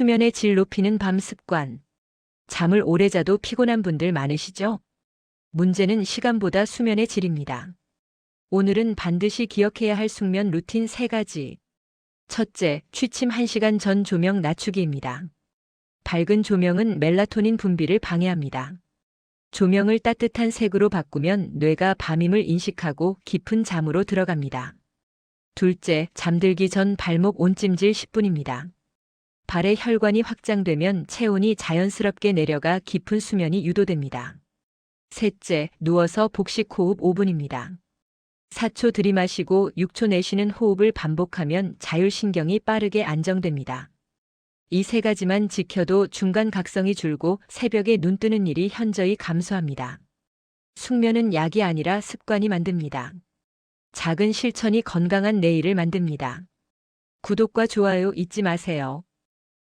수면의 질 높이는 밤 습관. 잠을 오래 자도 피곤한 분들 많으시죠? 문제는 시간보다 수면의 질입니다. 오늘은 반드시 기억해야 할 숙면 루틴 3가지. 첫째, 취침 1시간 전 조명 낮추기입니다. 밝은 조명은 멜라토닌 분비를 방해합니다. 조명을 따뜻한 색으로 바꾸면 뇌가 밤임을 인식하고 깊은 잠으로 들어갑니다. 둘째, 잠들기 전 발목 온찜질 10분입니다. 발의 혈관이 확장되면 체온이 자연스럽게 내려가 깊은 수면이 유도됩니다. 셋째, 누워서 복식 호흡 5분입니다. 4초 들이마시고 6초 내쉬는 호흡을 반복하면 자율신경이 빠르게 안정됩니다. 이 세 가지만 지켜도 중간 각성이 줄고 새벽에 눈 뜨는 일이 현저히 감소합니다. 숙면은 약이 아니라 습관이 만듭니다. 작은 실천이 건강한 내일을 만듭니다. 구독과 좋아요 잊지 마세요.